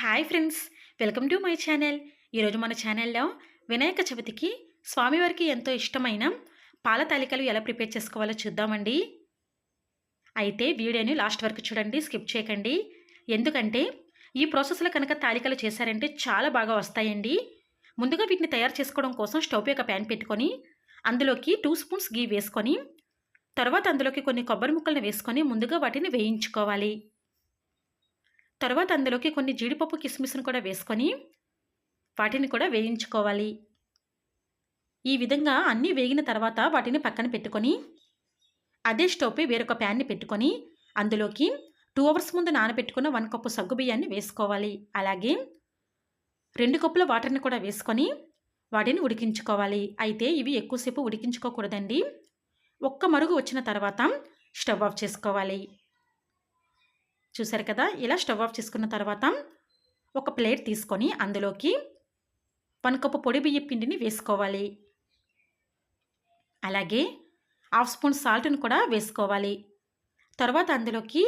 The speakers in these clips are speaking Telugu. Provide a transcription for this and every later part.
Hi friends. Welcome to my channel. ఈరోజు మన ఛానల్లో వినాయక చవితికి స్వామివారికి ఎంతో ఇష్టమైన పాల తాలికలు ఎలా ప్రిపేర్ చేసుకోవాలో చూద్దామండి. అయితే వీడియోని లాస్ట్ వరకు చూడండి స్కిప్ చేయకండి. ఎందుకంటే ఈ ప్రాసెస్లో కనుక తాలికలు చేశారంటే చాలా బాగా వస్తాయండి. ముందుగా వీటిని తయారు చేసుకోవడం కోసం స్టవ్ యొక్క ఒక ప్యాన్ పెట్టుకొని అందులోకి టూ స్పూన్స్ గీ వేసుకొని తర్వాత అందులోకి కొన్ని కొబ్బరి ముక్కలను వేసుకొని ముందుగా వాటిని వేయించుకోవాలి. తర్వాత అందులోకి కొన్ని జీడిపప్పు కిస్మిస్ను కూడా వేసుకొని వాటిని కూడా వేయించుకోవాలి. ఈ విధంగా అన్నీ వేగిన తర్వాత వాటిని పక్కన పెట్టుకొని అదే స్టవ్పై వేరొక ప్యాన్ని పెట్టుకొని అందులోకి టూ అవర్స్ ముందు నానబెట్టుకున్న వన్ కప్పు సగ్గు బియ్యాన్ని వేసుకోవాలి. అలాగే రెండు కప్పుల వాటర్ని కూడా వేసుకొని వాటిని ఉడికించుకోవాలి. అయితే ఇవి ఎక్కువసేపు ఉడికించుకోకూడదండి. ఒక్క మరుగు వచ్చిన తర్వాత స్టవ్ ఆఫ్ చేసుకోవాలి. చూసారు కదా? ఇలా స్టవ్ ఆఫ్ చేసుకున్న తర్వాత ఒక ప్లేట్ తీసుకొని అందులోకి వన్ కప్పు పొడి బియ్య పిండిని వేసుకోవాలి. అలాగే హాఫ్ స్పూన్ సాల్ట్ని కూడా వేసుకోవాలి. తర్వాత అందులోకి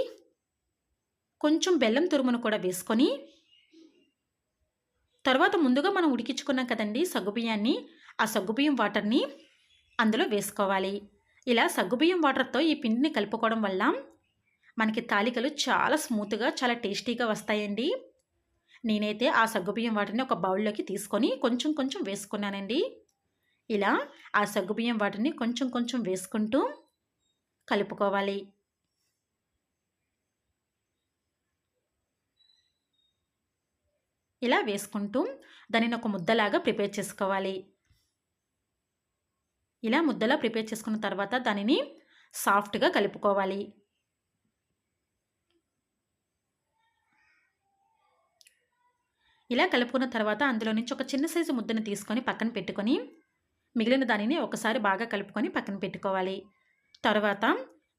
కొంచెం బెల్లం తురుమును కూడా వేసుకొని తర్వాత ముందుగా మనం ఉడికించుకున్నాం కదండి సగ్గుబియ్యాన్ని ఆ సగ్గుబియ్యం వాటర్ని అందులో వేసుకోవాలి. ఇలా సగ్గుబియ్యం వాటర్తో ఈ పిండిని కలుపుకోవడం వల్ల మనకి తాలికలు చాలా స్మూత్గా చాలా టేస్టీగా వస్తాయండి. నేనైతే ఆ సగ్గుబియ్యం వాటిని ఒక బౌల్లోకి తీసుకొని కొంచెం కొంచెం వేసుకున్నానండి. ఇలా ఆ సగ్గుబియ్యం వాటిని కొంచెం కొంచెం వేసుకుంటూ కలుపుకోవాలి. ఇలా వేసుకుంటూ దానిని ఒక ముద్దలాగా ప్రిపేర్ చేసుకోవాలి. ఇలా ముద్దలా ప్రిపేర్ చేసుకున్న తర్వాత దానిని సాఫ్ట్గా కలుపుకోవాలి. ఇలా కలుపుకున్న తర్వాత అందులో నుంచి ఒక చిన్న సైజు ముద్దను తీసుకొని పక్కన పెట్టుకొని మిగిలిన దానిని ఒకసారి బాగా కలుపుకొని పక్కన పెట్టుకోవాలి. తర్వాత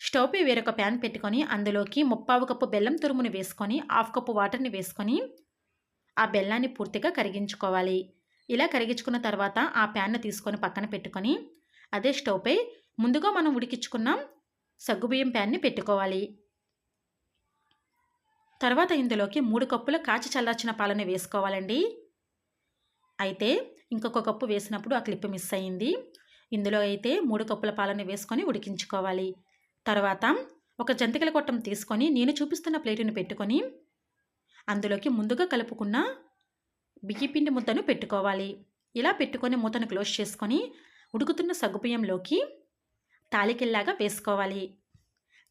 స్టవ్పై వేరొక ప్యాన్ పెట్టుకొని అందులోకి ముప్పావు కప్పు బెల్లం తురుముని వేసుకొని హాఫ్ కప్పు వాటర్ని వేసుకొని ఆ బెల్లాన్ని పూర్తిగా కరిగించుకోవాలి. ఇలా కరిగించుకున్న తర్వాత ఆ ప్యాన్ను తీసుకొని పక్కన పెట్టుకొని అదే స్టవ్పై ముందుగా మనం ఉడికించుకున్న సగ్గుబియ్యం ప్యాన్ని పెట్టుకోవాలి. తర్వాత ఇందులోకి మూడు కప్పుల కాచి చల్లార్చిన పాలను వేసుకోవాలండి. అయితే ఇంకొక కప్పు వేసినప్పుడు ఆ క్లిప్ మిస్ అయింది ఇందులో అయితే మూడు కప్పుల పాలను వేసుకొని ఉడికించుకోవాలి. తర్వాత ఒక జంతికల కొట్టం తీసుకొని నేను చూపిస్తున్న ప్లేటుని పెట్టుకొని అందులోకి ముందుగా కలుపుకున్న బియ్యపిండి ముద్దను పెట్టుకోవాలి. ఇలా పెట్టుకొని మూతను క్లోజ్ చేసుకొని ఉడుకుతున్న సగ్గుబియ్యంలోకి తాలికెల్లాగా వేసుకోవాలి.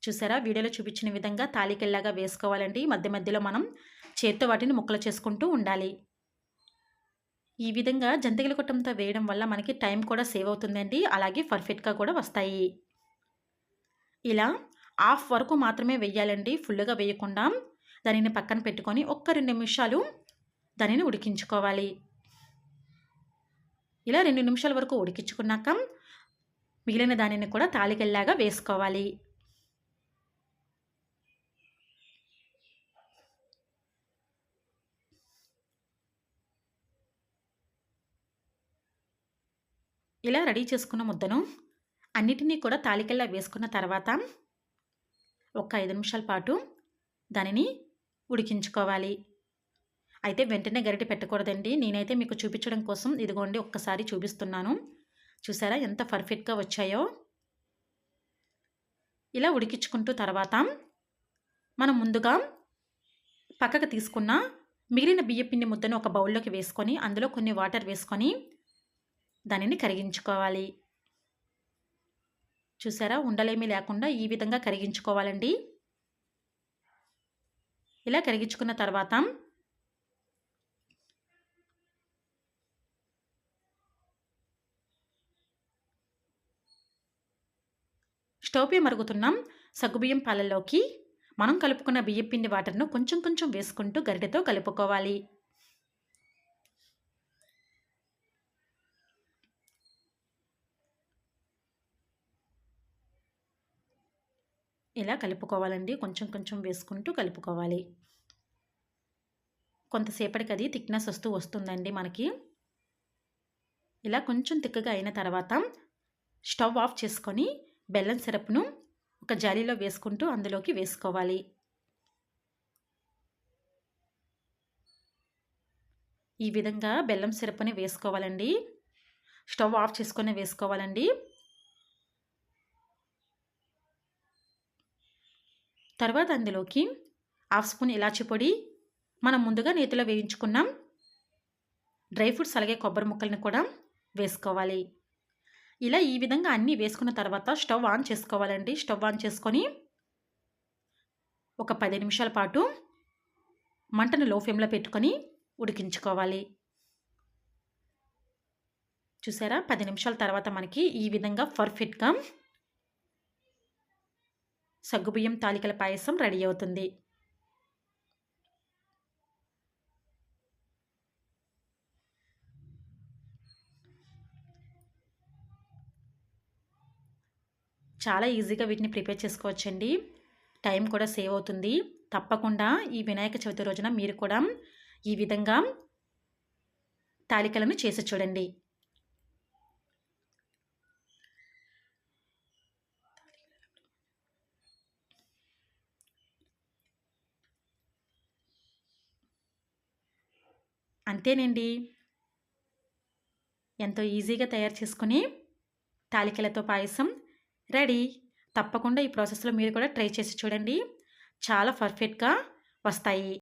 చూసారా? వీడియోలో చూపించిన విధంగా తాలికెల్లాగా వేసుకోవాలండి మధ్య మధ్యలో మనం చేత్తో వాటిని ముక్కలు చేసుకుంటూ ఉండాలి. ఈ విధంగా జంతికల కుట్టంతో వేయడం వల్ల మనకి టైం కూడా సేవ్ అవుతుందండి. అలాగే పర్ఫెక్ట్గా కూడా వస్తాయి. ఇలా హాఫ్ వరకు మాత్రమే వేయాలండి. ఫుల్గా వేయకుండా దానిని పక్కన పెట్టుకొని ఒక్క రెండు నిమిషాలు దానిని ఉడికించుకోవాలి. ఇలా రెండు నిమిషాల వరకు ఉడికించుకున్నాక మిగిలిన దానిని కూడా తాలికెల్లాగా వేసుకోవాలి. ఇలా రెడీ చేసుకున్న ముద్దను అన్నిటినీ కూడా తాలికల్లా వేసుకున్న తర్వాత ఒక ఐదు నిమిషాల పాటు దానిని ఉడికించుకోవాలి. అయితే వెంటనే గరిటె పెట్టకూడదండి. నేనైతే మీకు చూపించడం కోసం ఇదిగోండి ఒక్కసారి చూపిస్తున్నాను. చూసారా ఎంత పర్ఫెక్ట్గా వచ్చాయో? ఇలా ఉడికించుకుంటూ తర్వాత మనం ముందుగా పక్కకు తీసుకున్న మిగిలిన బియ్యపిండి ముద్దను ఒక బౌల్లోకి వేసుకొని అందులో కొన్ని వాటర్ వేసుకొని దానిని కరిగించుకోవాలి. చూసారా? ఉండలేమీ లేకుండా ఈ విధంగా కరిగించుకోవాలండి. ఇలా కరిగించుకున్న తర్వాత స్టవ్పై మరుగుతున్నాం సగ్గుబియ్యం పాలల్లోకి మనం కలుపుకున్న బియ్యం పిండి వాటర్ను కొంచెం కొంచెం వేసుకుంటూ గరిటెతో కలుపుకోవాలి. ఇలా కలుపుకోవాలండి. కొంచెం కొంచెం వేసుకుంటూ కలుపుకోవాలి. కొంతసేపటికి అది థిక్నెస్ వస్తూ వస్తుందండి మనకి. ఇలా కొంచెం తిక్కగా అయిన తర్వాత స్టవ్ ఆఫ్ చేసుకొని బెల్లం సిరప్ను ఒక జాలీలో వేసుకుంటూ అందులోకి వేసుకోవాలి. ఈ విధంగా బెల్లం సిరప్ని వేసుకోవాలండి. స్టవ్ ఆఫ్ చేసుకొని వేసుకోవాలండి. తర్వాత అందులోకి హాఫ్ స్పూన్ ఇలాచి పొడి మనం ముందుగా నేతిలో వేయించుకున్నాం. డ్రై ఫ్రూట్స్ అలాగే కొబ్బరి ముక్కల్ని కూడా వేసుకోవాలి. ఇలా ఈ విధంగా అన్నీ వేసుకున్న తర్వాత స్టవ్ ఆన్ చేసుకోవాలండి. స్టవ్ ఆన్ చేసుకొని ఒక పది నిమిషాల పాటు మంటను లో ఫ్లేమ్లో పెట్టుకొని ఉడికించుకోవాలి. చూసారా? పది నిమిషాల తర్వాత మనకి ఈ విధంగా పర్ఫెక్ట్గా సగ్గుబియ్యం తాలికల పాయసం రెడీ అవుతుంది. చాలా ఈజీగా వీటిని ప్రిపేర్ చేసుకోవచ్చండి. టైం కూడా సేవ్ అవుతుంది. తప్పకుండా ఈ వినాయక చవితి రోజున మీరు కూడా ఈ విధంగా తాలికలను చేసి చూడండి. అంతేనండి. ఎంతో ఈజీగా తయారు చేసుకుని తాలికలతో పాయసం రెడీ. తప్పకుండా ఈ ప్రాసెస్లో మీరు కూడా ట్రై చేసి చూడండి. చాలా పర్ఫెక్ట్గా వస్తాయి.